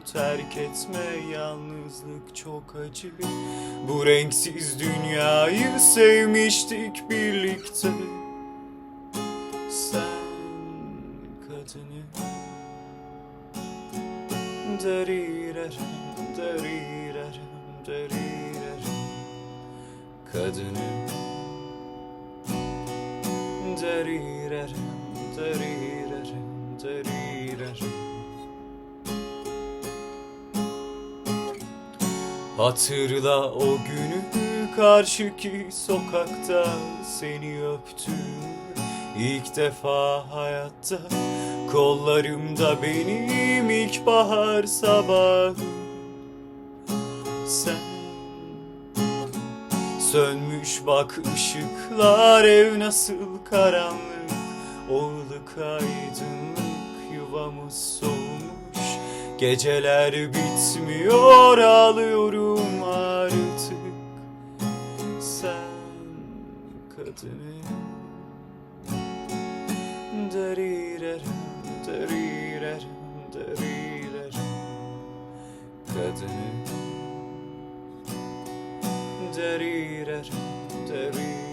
terk etme yalnızlık çok acı Bu renksiz dünyayı sevmiştik birlikte. Sen kadını Derirerem, derirerem, derirerem Kadını Derirerem, derirerem, derirerem Hatırla o günü karşıki sokakta seni öptüm. İlk defa hayatta kollarımda benim ilkbahar sabahı. Sen Sönmüş bak ışıklar ev nasıl karanlık. O ılık aydınlık yuvamız soğumuş Geceler bitmiyor ağlıyorum artık Sen kadını. Derirerem, derirerem, derirerem Kadını. Derirerem, derirerem